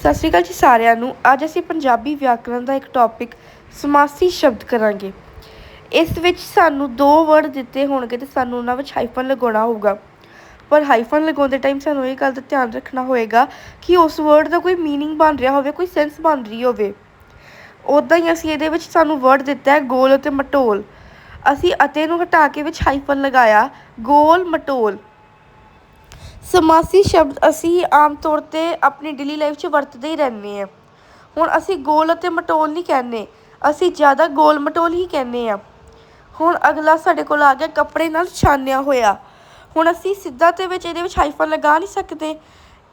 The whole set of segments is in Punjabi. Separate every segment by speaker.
Speaker 1: ਸਤਿ ਸ਼੍ਰੀ ਅਕਾਲ ਜੀ ਸਾਰਿਆਂ ਨੂੰ। ਅੱਜ ਅਸੀਂ ਪੰਜਾਬੀ ਵਿਆਕਰਨ ਦਾ ਇੱਕ ਟੌਪਿਕ ਸਮਾਸੀ ਸ਼ਬਦ ਕਰਾਂਗੇ। ਇਸ ਵਿੱਚ ਸਾਨੂੰ ਦੋ ਵਰਡ ਦਿੱਤੇ ਹੋਣਗੇ ਤੇ ਸਾਨੂੰ ਉਹਨਾਂ ਵਿੱਚ ਹਾਈਫਨ ਲਗਾਉਣਾ ਹੋਊਗਾ। ਪਰ ਹਾਈਫਨ ਲਗਾਉਂਦੇ ਟਾਈਮ ਸਾਨੂੰ ਇਹ ਗੱਲ ਦਾ ਧਿਆਨ ਰੱਖਣਾ ਹੋਏਗਾ ਕਿ ਉਸ ਵਰਡ ਦਾ ਕੋਈ ਮੀਨਿੰਗ ਬਣ ਰਿਹਾ ਹੋਵੇ, ਕੋਈ ਸੈਂਸ ਬਣ ਰਹੀ ਹੋਵੇ। ਉਦਾਂ ਹੀ ਅਸੀਂ ਇਹਦੇ ਵਿੱਚ ਸਾਨੂੰ ਵਰਡ ਦਿੱਤਾ ਹੈ ਗੋਲ ਅਤੇ ਮਟੋਲ। ਅਸੀਂ ਅਤੇ ਨੂੰ ਹਟਾ ਕੇ ਵਿੱਚ ਹਾਈਫਨ ਲਗਾਇਆ, ਗੋਲ, ਮਟੋਲ। ਸਮਾਸੀ ਸ਼ਬਦ ਅਸੀਂ ਆਮ ਤੌਰ 'ਤੇ ਆਪਣੀ ਡੇਲੀ ਲਾਈਫ 'ਚ ਵਰਤਦੇ ਹੀ ਰਹਿੰਦੇ ਹਾਂ। ਹੁਣ ਅਸੀਂ ਗੋਲ ਅਤੇ ਮਟੋਲ ਨਹੀਂ ਕਹਿੰਦੇ, ਅਸੀਂ ਜ਼ਿਆਦਾ ਗੋਲ ਮਟੋਲ ਹੀ ਕਹਿੰਦੇ ਹਾਂ। ਹੁਣ ਅਗਲਾ ਸਾਡੇ ਕੋਲ ਆ ਗਿਆ ਕੱਪੜੇ ਨਾਲ ਛਾਨਿਆ ਹੋਇਆ। ਹੁਣ ਅਸੀਂ ਸਿੱਧਾ ਤੇ ਵਿੱਚ ਇਹਦੇ ਵਿੱਚ ਹਾਈਫਨ ਲਗਾ ਨਹੀਂ ਸਕਦੇ।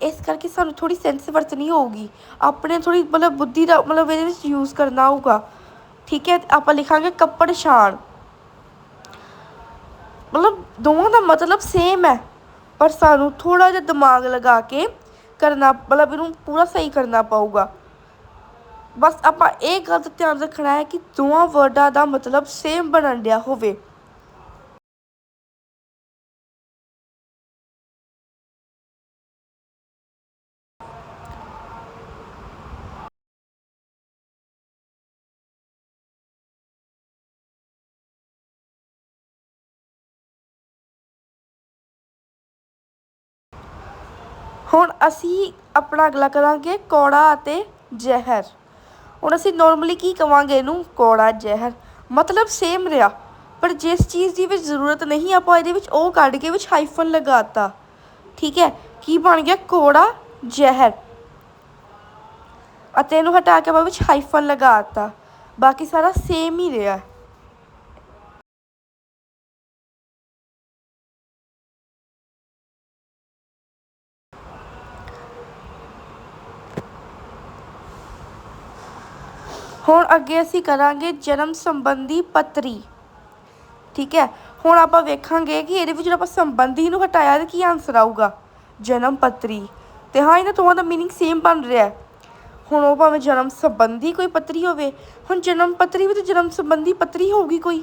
Speaker 1: ਇਸ ਕਰਕੇ ਸਾਨੂੰ ਥੋੜੀ ਸੈਂਸ ਵਰਤਣੀ ਹੋਊਗੀ। ਆਪਣੇ ਥੋੜੀ ਮਤਲਬ ਬੁੱਧੀ ਦਾ ਮਤਲਬ ਇਹਦੇ ਵਿੱਚ ਯੂਜ਼ ਕਰਨਾ ਹੋਊਗਾ। ਠੀਕ ਹੈ, ਆਪਾਂ ਲਿਖਾਂਗੇ ਕੱਪੜ ਛਾਣ। ਮਤਲਬ ਦੋਵਾਂ ਦਾ ਮਤਲਬ ਸੇਮ ਹੈ। ਪਰ ਸਾਨੂੰ ਥੋੜ੍ਹਾ ਜਿਹਾ ਦਿਮਾਗ ਲਗਾ ਕੇ ਕਰਨਾ, ਮਤਲਬ ਇਹਨੂੰ ਪੂਰਾ ਸਹੀ ਕਰਨਾ ਪਊਗਾ। ਬਸ ਆਪਾਂ ਇਹ ਗੱਲ ਦਾ ਧਿਆਨ ਰੱਖਣਾ ਹੈ ਕਿ ਦੋਵਾਂ ਵਰਡਾਂ ਦਾ ਮਤਲਬ ਸੇਮ ਬਣਨ ਡਿਆ ਹੋਵੇ। ਹੁਣ ਅਸੀਂ ਆਪਣਾ ਅਗਲਾ ਕਰਾਂਗੇ ਕੌੜਾ ਅਤੇ ਜ਼ਹਿਰ। ਹੁਣ ਅਸੀਂ ਨਾਰਮਲੀ ਕੀ ਕਵਾਂਗੇ ਇਹਨੂੰ? ਕੌੜਾ, ਜ਼ਹਿਰ। ਮਤਲਬ ਸੇਮ ਰਿਹਾ। ਪਰ ਜਿਸ ਚੀਜ਼ ਦੀ ਵਿੱਚ ਜ਼ਰੂਰਤ ਨਹੀਂ, ਆਪਾਂ ਇਹਦੇ ਵਿੱਚ ਉਹ ਕੱਢ ਕੇ ਵਿੱਚ ਹਾਈਫਨ ਲਗਾਤਾ। ਠੀਕ ਹੈ? ਕੀ ਬਣ ਗਿਆ? ਕੌੜਾ, ਜ਼ਹਿਰ। ਅਤੇ ਇਹਨੂੰ ਹਟਾ ਕੇ ਆਪਾਂ ਵਿੱਚ ਹਾਈਫਨ ਲਗਾਤਾ। ਬਾਕੀ ਸਾਰਾ ਸੇਮ ਹੀ ਰਿਹਾ। ਹੁਣ ਅੱਗੇ ਅਸੀਂ ਕਰਾਂਗੇ ਜਨਮ ਸੰਬੰਧੀ ਪੱਤਰੀ ਠੀਕ ਹੈ ਹੁਣ ਆਪਾਂ ਵੇਖਾਂਗੇ ਕਿ ਇਹਦੇ ਵਿੱਚ ਜਿਹੜਾ ਆਪਾਂ ਸੰਬੰਧੀ ਨੂੰ ਹਟਾਇਆ ਤੇ ਕੀ ਆਨਸਰ ਆਊਗਾ ਜਨਮ ਪੱਤਰੀ ਤੇ ਹਾਂ ਇਹਨਾਂ ਦੋਵਾਂ ਦਾ मीनिंग ਸੇਮ ਬਣ ਰਿਹਾ ਹੈ ਹੁਣ ਉਹ ਭਾਵੇਂ ਜਨਮ ਸੰਬੰਧੀ ਕੋਈ ਪੱਤਰੀ ਹੋਵੇ ਹੁਣ ਜਨਮ ਪੱਤਰੀ ਵੀ ਤੇ ਜਨਮ ਸੰਬੰਧੀ ਪੱਤਰੀ ਹੋਊਗੀ ਕੋਈ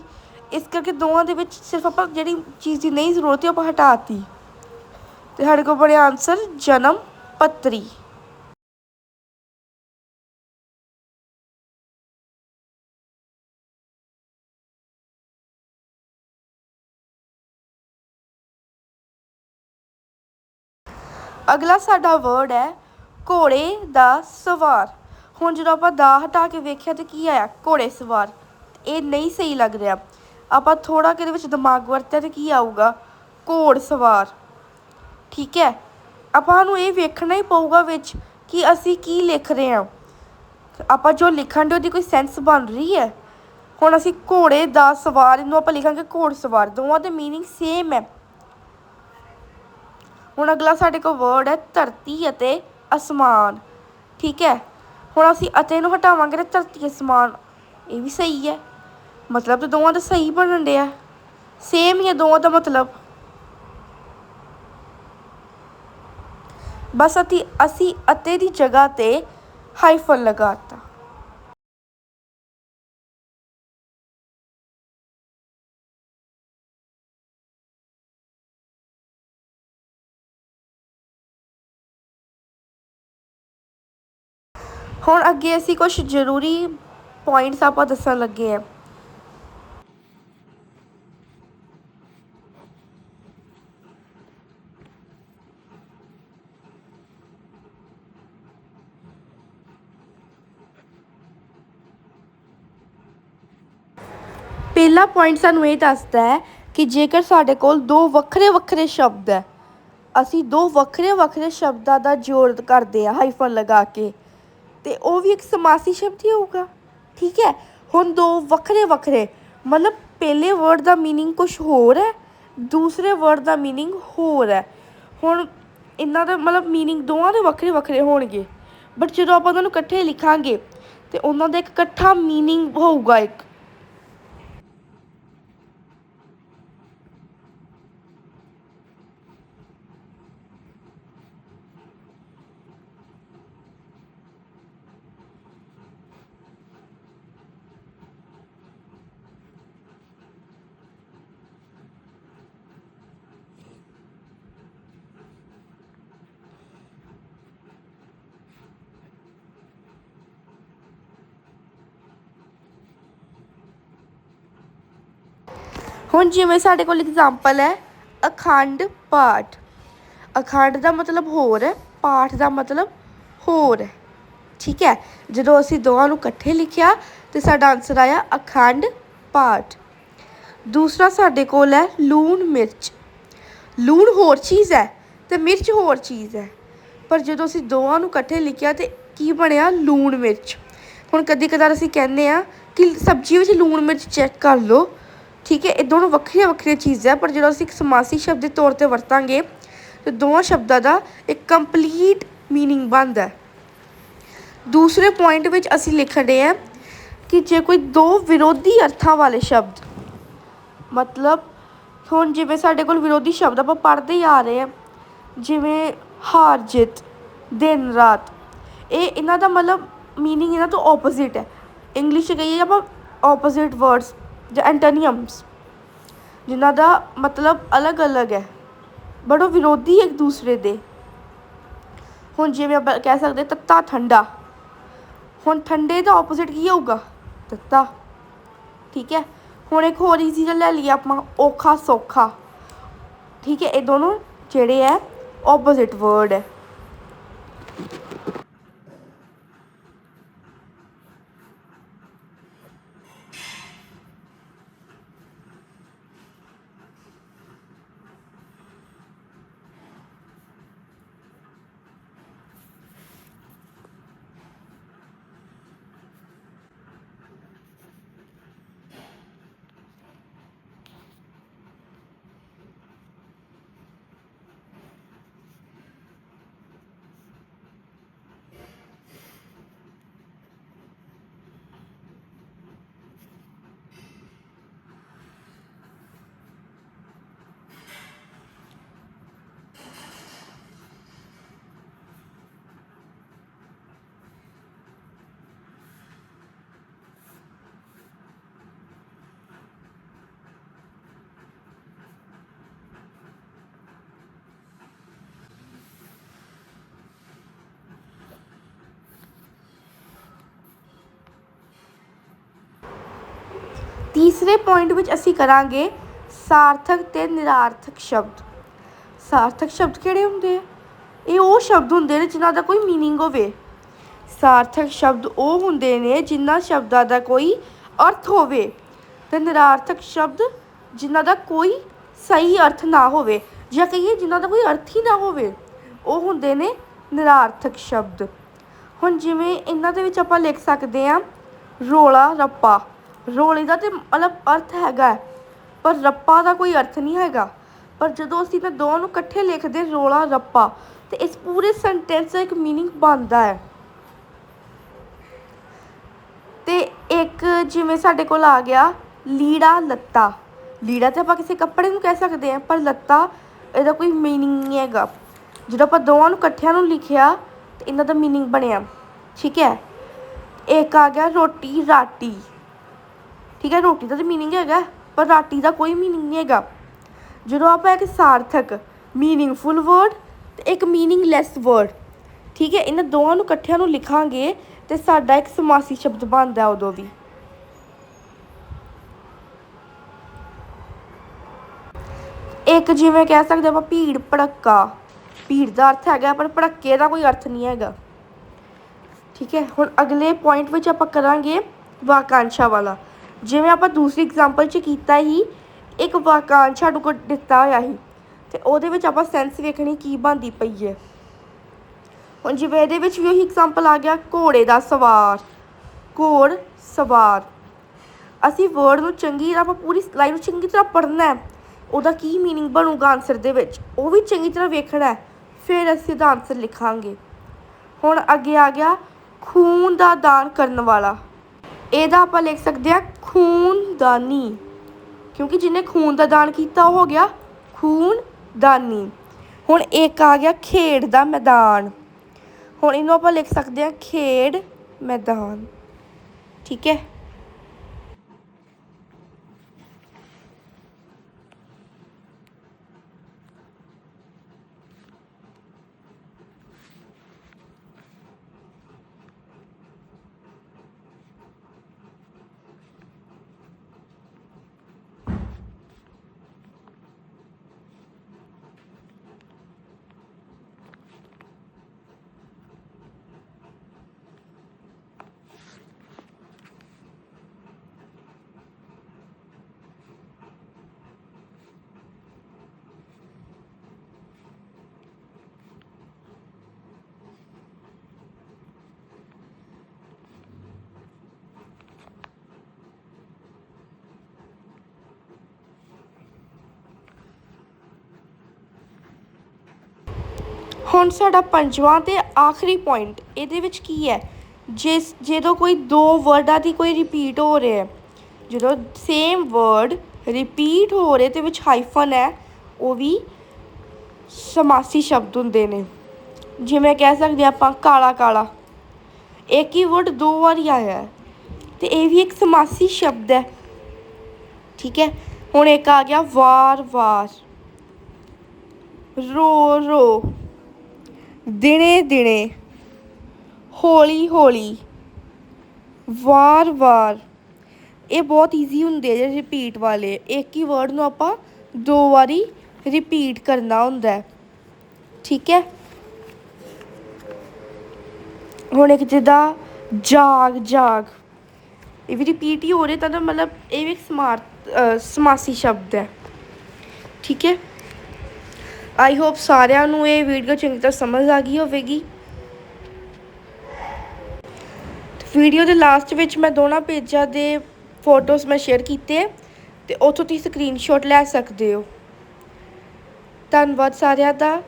Speaker 1: ਇਸ ਕਰਕੇ ਦੋਵਾਂ ਦੇ ਵਿੱਚ ਸਿਰਫ ਆਪਾਂ ਜਿਹੜੀ ਚੀਜ਼ ਦੀ ਨਹੀਂ ਜ਼ਰੂਰਤ ਹੈ ਆਪਾਂ ਹਟਾਤੀ ਤੇ ਸਾਡੇ ਕੋਲ ਬਣਿਆ ਆਨਸਰ ਜਨਮ ਪੱਤਰੀ ਅਗਲਾ ਸਾਡਾ ਵਰਡ ਹੈ ਘੋੜੇ ਦਾ ਸਵਾਰ। ਹੁਣ ਜਦੋਂ ਆਪਾਂ ਦਾ ਹਟਾ ਕੇ ਵੇਖਿਆ ਤੇ ਕੀ ਆਇਆ? ਘੋੜੇ ਸਵਾਰ। ਇਹ ਨਹੀਂ ਸਹੀ ਲੱਗ ਰਿਹਾ। ਆਪਾਂ ਥੋੜਾ ਕਿਹਦੇ ਵਿੱਚ ਦਿਮਾਗ ਵਰਤਿਆ ਤੇ ਕੀ ਆਊਗਾ? ਘੋੜ ਸਵਾਰ। ਠੀਕ ਹੈ? ਆਪਾਂ ਨੂੰ ਇਹ ਵੇਖਣਾ ਹੀ ਪਊਗਾ ਵਿੱਚ ਕਿ ਅਸੀਂ ਕੀ ਲਿਖ ਰਹੇ ਹਾਂ। ਆਪਾਂ ਜੋ ਲਿਖਣ ਦੇ ਉਹਦੀ ਕੋਈ ਸੈਂਸ ਬਣ ਰਹੀ ਹੈ? ਹੁਣ ਅਸੀਂ ਘੋੜੇ ਦਾ ਸਵਾਰ, ਇਹਨੂੰ ਆਪਾਂ ਲਿਖਾਂਗੇ ਘੋੜ ਸਵਾਰ। ਦੋਵਾਂ ਦੇ ਮੀਨਿੰਗ ਸੇਮ ਹੈ। ਹੁਣ ਅਗਲਾ ਸਾਡੇ ਕੋਲ ਵਰਡ ਹੈ ਧਰਤੀ ਅਤੇ ਅਸਮਾਨ। ਠੀਕ ਹੈ? ਹੁਣ ਅਸੀਂ ਅਤੇ ਨੂੰ ਹਟਾਵਾਂਗੇ ਤਾਂ ਧਰਤੀ ਅਸਮਾਨ। ਇਹ ਵੀ ਸਹੀ ਹੈ। ਮਤਲਬ ਤਾਂ ਦੋਵਾਂ ਦਾ ਸਹੀ ਬਣਨ ਡਿਆ। ਸੇਮ ਹੀ ਹੈ ਦੋਵਾਂ ਦਾ ਮਤਲਬ। ਬਸ ਅਸੀਂ ਅਸੀਂ ਅਤੇ ਦੀ ਜਗ੍ਹਾ ਤੇ ਹਾਈਫਨ ਲਗਾਤਾ ਹੁਣ ਅੱਗੇ ਅਸੀਂ ਕੁਝ ਜ਼ਰੂਰੀ ਪੁਆਇੰਟਸ ਆਪਾਂ ਦੱਸਣ ਲੱਗੇ ਹਾਂ। ਪਹਿਲਾ ਪੁਆਇੰਟ ਸਾਨੂੰ ਇਹ ਦੱਸਦਾ ਹੈ ਕਿ ਜੇਕਰ ਸਾਡੇ ਕੋਲ ਦੋ ਵੱਖਰੇ ਵੱਖਰੇ ਸ਼ਬਦ ਹੈ, ਅਸੀਂ ਦੋ ਵੱਖਰੇ ਵੱਖਰੇ ਸ਼ਬਦਾਂ ਦਾ ਜੋੜ ਕਰਦੇ ਆ ਹਾਈਫਨ ਲਗਾ ਕੇ। ਤੇ ਉਹ ਵੀ ਇੱਕ ਸਮਾਸੀ ਸ਼ਬਦ ਹੀ ਹੋਊਗਾ ਠੀਕ ਹੈ ਹੁਣ ਦੋ ਵੱਖਰੇ ਵੱਖਰੇ ਮਤਲਬ ਪਹਿਲੇ ਵਰਡ ਦਾ मीनिंग ਕੁਝ ਹੋਰ ਹੈ ਦੂਸਰੇ ਵਰਡ ਦਾ मीनिंग ਹੋਰ ਹੈ ਹੁਣ ਇਹਨਾਂ ਦਾ ਮਤਲਬ मीनिंग ਦੋਵਾਂ ਦੇ ਵੱਖਰੇ ਵੱਖਰੇ ਹੋਣਗੇ ਬਟ ਜਦੋਂ ਆਪਾਂ ਉਹਨਾਂ ਨੂੰ ਇਕੱਠੇ ਲਿਖਾਂਗੇ ਤੇ ਉਹਨਾਂ ਦਾ ਇੱਕ ਇਕੱਠਾ मीनिंग ਹੋਊਗਾ ਇੱਕ ਹੁਣ ਜਿਵੇਂ ਸਾਡੇ ਕੋਲ ਐਗਜ਼ਾਮਪਲ ਹੈ, ਅਖੰਡ ਪਾਠ। ਅਖੰਡ ਦਾ ਮਤਲਬ ਹੋਰ ਹੈ, ਪਾਠ ਦਾ ਮਤਲਬ ਹੋਰ ਹੈ। ਠੀਕ ਹੈ? ਜਦੋਂ ਅਸੀਂ ਦੋਵਾਂ ਨੂੰ ਇਕੱਠੇ ਲਿਖਿਆ, ਤੇ ਸਾਡਾ ਆਨਸਰ ਆਇਆ ਅਖੰਡ ਪਾਠ। ਦੂਸਰਾ ਸਾਡੇ ਕੋਲ ਹੈ ਲੂਣ ਮਿਰਚ। ਲੂਣ ਹੋਰ ਚੀਜ਼ ਹੈ ਤੇ ਮਿਰਚ ਹੋਰ ਚੀਜ਼ ਹੈ। ਪਰ ਜਦੋਂ ਅਸੀਂ ਦੋਵਾਂ ਨੂੰ ਇਕੱਠੇ ਲਿਖਿਆ, ਤੇ ਕੀ ਬਣਿਆ? ਲੂਣ ਮਿਰਚ। ਹੁਣ ਕਦੀ ਕਦਾਰ ਅਸੀਂ ਕਹਿੰਦੇ ਆ ਕਿ ਸਬਜ਼ੀ ਵਿੱਚ ਲੂਣ ਮਿਰਚ ਚੈੱਕ ਕਰ ਲਓ। ਠੀਕ ਹੈ ਇਹ ਦੋਨੋਂ ਵੱਖਰੀਆਂ ਵੱਖਰੀਆਂ ਚੀਜ਼ਾਂ ਹੈ, ਪਰ ਜਦੋਂ ਅਸੀਂ ਇੱਕ ਸਮਾਸੀ ਸ਼ਬਦ ਦੇ ਤੌਰ ਤੇ ਵਰਤਾਂਗੇ ਤੇ ਦੋਵਾਂ ਸ਼ਬਦਾਂ ਦਾ ਇੱਕ ਕੰਪਲੀਟ मीनिंग ਬਣਦਾ ਹੈ ਦੂਸਰੇ ਪੁਆਇੰਟ ਵਿੱਚ ਅਸੀਂ ਲਿਖ ਰਹੇ ਹਾਂ ਕਿ ਜੇ ਕੋਈ ਦੋ ਵਿਰੋਧੀ ਅਰਥਾਂ ਵਾਲੇ ਸ਼ਬਦ ਮਤਲਬ ਹੁਣ ਜਿਵੇਂ ਸਾਡੇ ਕੋਲ ਵਿਰੋਧੀ ਸ਼ਬਦ ਆਪਾਂ ਪੜ੍ਹਦੇ ਹੀ ਆ ਰਹੇ ਹਾਂ ਜਿਵੇਂ ਹਾਰ ਜਿੱਤ ਦਿਨ ਰਾਤ ਇਹ ਇਹਨਾਂ ਦਾ ਮਤਲਬ मीनिंग ਇਹਨਾਂ ਤੋਂ ਆਪੋਜ਼ਿਟ ਹੈ ਇੰਗਲਿਸ਼ 'ਚ ਕਹੀਏ ਆਪਾਂ ਆਪੋਜ਼ਿਟ ਵਰਡਸ ਜਾਂ ਐਂਟੋਨੀਅਮਸ, ਜਿਨ੍ਹਾਂ ਦਾ ਮਤਲਬ ਅਲੱਗ-ਅਲੱਗ ਹੈ ਬਟ ਉਹ ਵਿਰੋਧੀ ਇੱਕ ਦੂਸਰੇ ਦੇ। ਹੁਣ ਜਿਵੇਂ ਆਪਾਂ ਕਹਿ ਸਕਦੇ ਤੱਤਾ ਠੰਡਾ, ਹੁਣ ਠੰਡੇ ਦਾ ਆਪੋਜ਼ਿਟ ਕੀ ਹੋਊਗਾ? ਤੱਤਾ, ਠੀਕ ਹੈ? ਹੁਣ ਇੱਕ ਹੋਰ ਈਜ਼ੀ ਜਿਹਾ ਲੈ ਲਈਏ ਆਪਾਂ ਔਖਾ ਸੌਖਾ ਠੀਕ ਹੈ? ਇਹ ਦੋਨੋਂ ਜਿਹੜੇ ਹੈ ਆਪੋਜ਼ਿਟ ਵਰਡ ਹੈ। ਤੀਸਰੇ ਪੁਆਇੰਟ ਵਿੱਚ ਅਸੀਂ ਕਰਾਂਗੇ ਸਾਰਥਕ ਤੇ ਨਿਰਾਰਥਕ ਸ਼ਬਦ ਸਾਰਥਕ ਸ਼ਬਦ ਕਿਹੜੇ ਹੁੰਦੇ ਆ ਇਹ ਉਹ ਸ਼ਬਦ ਹੁੰਦੇ ਨੇ ਜਿਨ੍ਹਾਂ ਦਾ ਕੋਈ मीनिंग ਹੋਵੇ ਸਾਰਥਕ ਸ਼ਬਦ ਉਹ ਹੁੰਦੇ ਨੇ ਜਿਨ੍ਹਾਂ ਸ਼ਬਦਾਂ ਦਾ ਕੋਈ ਅਰਥ ਹੋਵੇ ਤੇ ਨਿਰਾਰਥਕ ਸ਼ਬਦ ਜਿਨ੍ਹਾਂ ਦਾ ਕੋਈ ਸਹੀ ਅਰਥ ਨਾ ਹੋਵੇ ਜਾਂ ਕਹੀਏ ਜਿਨ੍ਹਾਂ ਦਾ ਕੋਈ ਅਰਥ ਹੀ ਨਾ ਹੋਵੇ ਉਹ ਹੁੰਦੇ ਨੇ ਨਿਰਾਰਥਕ ਸ਼ਬਦ ਹੁਣ ਜਿਵੇਂ ਇਹਨਾਂ ਦੇ ਵਿੱਚ ਆਪਾਂ ਲਿਖ ਸਕਦੇ ਹਾਂ ਰੋਲਾ ਰੱਪਾ ਰੋਲੇ ਦਾ ਤੇ ਮਤਲਬ ਅਰਥ ਹੈਗਾ ਪਰ ਰੱਪਾ ਦਾ ਕੋਈ ਅਰਥ ਨਹੀਂ ਹੈਗਾ। ਪਰ ਜਦੋਂ ਅਸੀਂ ਇਹਨਾਂ ਦੋਵਾਂ ਨੂੰ ਇਕੱਠੇ ਲਿਖਦੇ ਰੋਲਾ, ਰੱਪਾ, ਤੇ ਇਸ ਪੂਰੇ ਸੈਂਟੈਂਸ ਦਾ ਇੱਕ ਮੀਨਿੰਗ ਬਣਦਾ ਹੈ। ਤੇ ਇੱਕ ਜਿਵੇਂ ਸਾਡੇ ਕੋਲ ਆ ਗਿਆ, ਲੀੜਾ, ਲੱਤਾ। ਲੀੜਾ ਤੇ ਆਪਾਂ ਕਿਸੇ ਕੱਪੜੇ ਨੂੰ ਕਹਿ ਸਕਦੇ ਆ ਪਰ ਲੱਤਾ ਇਹਦਾ ਕੋਈ ਮੀਨਿੰਗ ਨਹੀਂ ਹੈਗਾ। ਜਦੋਂ ਆਪਾਂ ਦੋਵਾਂ ਨੂੰ ਇਕੱਠਿਆਂ ਨੂੰ ਲਿਖਿਆ, ਤੇ ਇਹਨਾਂ ਦਾ ਮੀਨਿੰਗ ਬਣਿਆ। ਠੀਕ ਹੈ? ਇੱਕ ਆ ਗਿਆ ਰੋਟੀ, ਰਾਟੀ। ਠੀਕ ਹੈ, ਰੋਟੀ ਦਾ ਤਾਂ ਮੀਨਿੰਗ ਹੈਗਾ, ਪਰ ਰਾਟੀ ਦਾ ਕੋਈ ਮੀਨਿੰਗ ਨਹੀਂ ਹੈਗਾ। ਜਦੋਂ ਆਪਾਂ ਇੱਕ ਸਾਰਥਕ ਮੀਨਿੰਗਫੁਲ ਵਰਡ ਤੇ ਇੱਕ ਮੀਨਿੰਗਲੈਸ ਵਰਡ ਠੀਕ ਹੈ, ਇਹਨਾਂ ਦੋਵਾਂ ਨੂੰ ਇਕੱਠਿਆਂ ਨੂੰ ਲਿਖਾਂਗੇ ਤੇ ਸਾਡਾ ਇੱਕ ਸਮਾਸੀ ਸ਼ਬਦ ਬਣਦਾ ਉਦੋਂ ਵੀ। ਇੱਕ ਜਿਵੇਂ ਕਹਿ ਸਕਦੇ ਆਪਾਂ ਭੀੜ, ਭੜੱਕਾ। ਭੀੜ ਦਾ ਅਰਥ ਹੈਗਾ, ਪਰ ਭੜੱਕੇ ਦਾ ਕੋਈ ਅਰਥ ਨਹੀਂ ਹੈਗਾ। ਠੀਕ ਹੈ, ਹੁਣ ਅਗਲੇ ਪੁਆਇੰਟ ਵਿੱਚ ਆਪਾਂ ਕਰਾਂਗੇ ਵਾਕਾਂਸ਼ਾ ਵਾਲਾ। ਜਿਵੇਂ ਆਪਾਂ ਦੂਸਰੀ ਐਗਜ਼ਾਮਪਲ 'ਚ ਕੀਤਾ ਹੀ, ਇੱਕ ਵਾਕਾਂਸ਼ ਸਾਨੂੰ ਕੋ ਦਿੱਤਾ ਹੋਇਆ ਸੀ, ਤੇ ਉਹਦੇ ਵਿੱਚ ਆਪਾਂ ਸੈਂਸ ਵੇਖਣੀ ਕੀ ਬੰਦੀ ਪਈ ਹੈ। ਹੁਣ ਜਿਵੇਂ ਇਹਦੇ ਵਿੱਚ ਵੀ ਉਹੀ ਐਗਜ਼ਾਮਪਲ ਆ ਗਿਆ, ਘੋੜੇ ਦਾ ਸਵਾਰ, ਘੋੜ ਸਵਾਰ। ਅਸੀਂ ਵਰਡ ਨੂੰ ਚੰਗੀ ਤਰ੍ਹਾਂ, ਆਪਾਂ ਪੂਰੀ ਲਾਈਨ ਨੂੰ ਚੰਗੀ ਤਰ੍ਹਾਂ ਪੜ੍ਹਨਾ ਹੈ, ਉਹਦਾ ਕੀ ਮੀਨਿੰਗ ਬਣੂਗਾ ਆਨਸਰ ਦੇ ਵਿੱਚ, ਉਹ ਵੀ ਚੰਗੀ ਤਰ੍ਹਾਂ ਵੇਖਣਾ ਹੈ, ਫਿਰ ਅਸੀਂ ਦਾ ਆਨਸਰ ਲਿਖਾਂਗੇ। ਹੁਣ ਅੱਗੇ ਆ ਗਿਆ, ਖੂਨ ਦਾ ਦਾਨ ਕਰਨ ਵਾਲਾ। ਇਹਦਾ ਆਪਾਂ ਲਿਖ ਸਕਦੇ ਹਾਂ ਖੂਨਦਾਨੀ। ਕਿਉਂਕਿ ਜਿਹਨੇ ਖੂਨ ਦਾ ਦਾਨ ਕੀਤਾ, ਉਹ ਹੋ ਗਿਆ ਖੂਨਦਾਨੀ। ਹੁਣ ਇੱਕ ਆ ਗਿਆ ਖੇਡ ਦਾ ਮੈਦਾਨ। ਹੁਣ ਇਹਨੂੰ ਆਪਾਂ ਲਿਖ ਸਕਦੇ ਹਾਂ ਖੇਡ ਮੈਦਾਨ। ਠੀਕ ਹੈ? ਹੁਣ ਸਾਡਾ ਪੰਜਵਾਂ ਤੇ ਆਖਰੀ ਪੁਆਇੰਟ ਇਹਦੇ ਵਿੱਚ ਕੀ ਹੈ? ਜਿਸ, ਜਦੋਂ ਕੋਈ ਦੋ ਵਰਡਾਂ ਦੀ ਕੋਈ ਰਿਪੀਟ ਹੋ ਰਿਹਾ ਹੈ, ਜਦੋਂ ਸੇਮ ਵਰਡ ਰਿਪੀਟ ਹੋ ਰਹੇ ਤੇ ਵਿੱਚ ਹਾਈਫਨ ਹੈ, ਉਹ ਵੀ ਸਮਾਸੀ ਸ਼ਬਦ ਹੁੰਦੇ ਨੇ। ਜਿਵੇਂ ਕਹਿ ਸਕਦੇ ਹਾਂ ਆਪਾਂ ਕਾਲਾ ਕਾਲਾ। ਇੱਕ ਹੀ ਵਰਡ ਦੋ ਵਾਰੀ ਆਇਆ ਹੈ, ਤੇ ਇਹ ਵੀ ਇੱਕ ਸਮਾਸੀ ਸ਼ਬਦ ਹੈ। ਠੀਕ ਹੈ? ਹੁਣ ਇੱਕ ਆ ਗਿਆ ਵਾਰ ਵਾਰ। ਰੋ ਰੋ। ਦਿਨੇ ਦਿਨੇ, ਹੌਲੀ ਹੌਲੀ, ਵਾਰ ਵਾਰ, ਇਹ ਬਹੁਤ ਈਜ਼ੀ ਹੁੰਦੇ ਆ ਜਿਹੜੇ ਰਿਪੀਟ ਵਾਲੇ। ਇੱਕ ਹੀ ਵਰਡ ਨੂੰ ਆਪਾਂ ਦੋ ਵਾਰੀ ਰਿਪੀਟ ਕਰਨਾ ਹੁੰਦਾ ਠੀਕ ਹੈ? ਹੁਣ ਇੱਕ ਜਿੱਦਾਂ ਜਾਗ ਜਾਗ। ਇਹ ਵੀ ਰਿਪੀਟ ਹੀ ਹੋ ਰਿਹਾ ਤਾਂ ਮਤਲਬ ਇਹ ਵੀ ਇੱਕ ਸਮਾਰ ਸਮਾਸੀ ਸ਼ਬਦ ਹੈ। ਠੀਕ ਹੈ? ਆਈ ਹੋਪ ਸਾਰਿਆਂ ਨੂੰ ਇਹ ਵੀਡੀਓ ਚੰਗੀ ਤਰ੍ਹਾਂ ਸਮਝ ਆ ਗਈ ਹੋਵੇਗੀ। ਵੀਡੀਓ ਦੇ ਲਾਸਟ ਵਿੱਚ ਮੈਂ ਦੋਨਾਂ ਪੇਜਾਂ ਦੇ ਫੋਟੋਜ਼ ਮੈਂ ਸ਼ੇਅਰ ਕੀਤੇ ਹੈ ਤੇ ਉੱਥੋਂ ਤੁਸੀਂ ਸਕਰੀਨਸ਼ਾਟ ਲੈ ਸਕਦੇ ਹੋ। ਧੰਨਵਾਦ ਸਾਰਿਆਂ ਦਾ।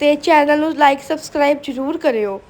Speaker 1: ਤੇ ਚੈਨਲ ਨੂੰ ਲਾਈਕ ਸਬਸਕ੍ਰਾਈਬ ਜ਼ਰੂਰ ਕਰਿਓ।